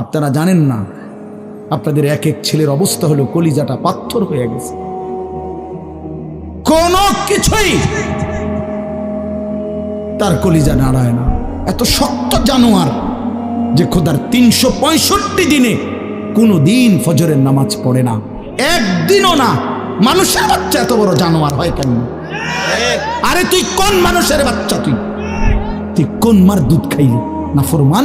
আপনারা জানেন না, আপনাদের এক এক ছেলের অবস্থা হলো কলিজাটা পাথর হয়ে গেছে। কোন কিছুই তার কলিজা নাড়ায় না। এত শক্ত জানোয়ার যে খোদার তিনশো পঁয়ষট্টি দিনে কোনো দিন ফজরের নামাজ পড়ে না। একদিনও না, মানুষের বাচ্চা এত বড় জানোয়ার হয় কেন? আরে তুই কোন মানুষের বাচ্চা তুই? তুই কোন মার দুধ খাইলি? না ফরমান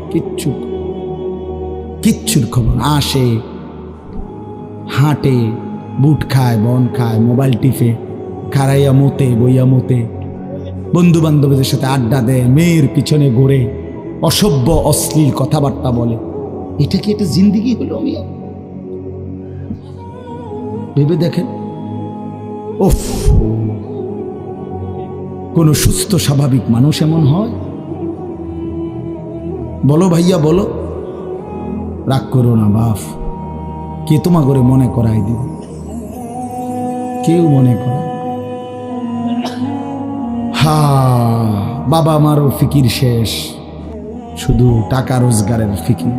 কিচ্ছু কিচ্ছুর খবর আসে, হাঁটে, বুট খায়, বন খায়, মোবাইল টিপে খারাইয়া মতে, বইয়া মতে। বন্ধু বান্ধবদের সাথে আড্ডা দেয়, মেয়ের পিছনে ঘুরে, অসভ্য, অশ্লীল কথাবার্তা বলে। এটা কি একটা জিন্দিগি হলো মিয়া? ভেবে দেখেন? ওফ! কোন সুস্থ, স্বাভাবিক মানুষ এমন হয়? বলো ভাইয়া, বলো। রাগ করো না বাপ কে তোমা করে মনে করাই দিবে? কেউ মনে করে? হা, বাবা মারও ফিকির শেষ। শুধু টাকা রোজগারের ফিকির।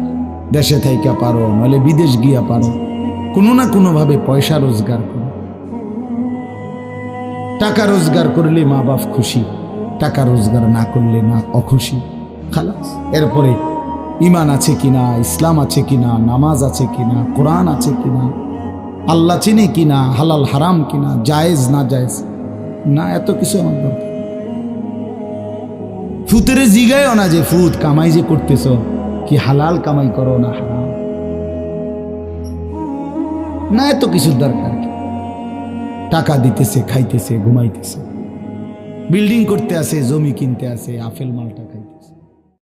দেশে থাইকা পারো, নইলে বিদেশ গিয়া পারো। কোনো না কোনোভাবে পয়সা রোজগার করো। টাকা রোজগার করলে মা বাপ খুশি। টাকা রোজগার না করলে না অখুশি। খালাস। এরপরে ইমান আছে কিনা, ইসলাম আছে কিনা, নামাজ আছে কিনা, কোরআন আছে কিনা, আল্লাহ চিনে কিনা, হালাল, হারাম কিনা, জায়েজ, না জায়েজ, না এত কিছু আমার দরকার। জিগায়ও না যে ফুত, কামাই যে করতেছ, কি হালাল কামাই করো না হারাম? না এত কিছুর দরকার টাকা দিতেছে, খাইতেছে, ঘুমাইতেছে। বিল্ডিং করতে আসে জমি কিনতে আসে আপেল মালটা খাইতেছে।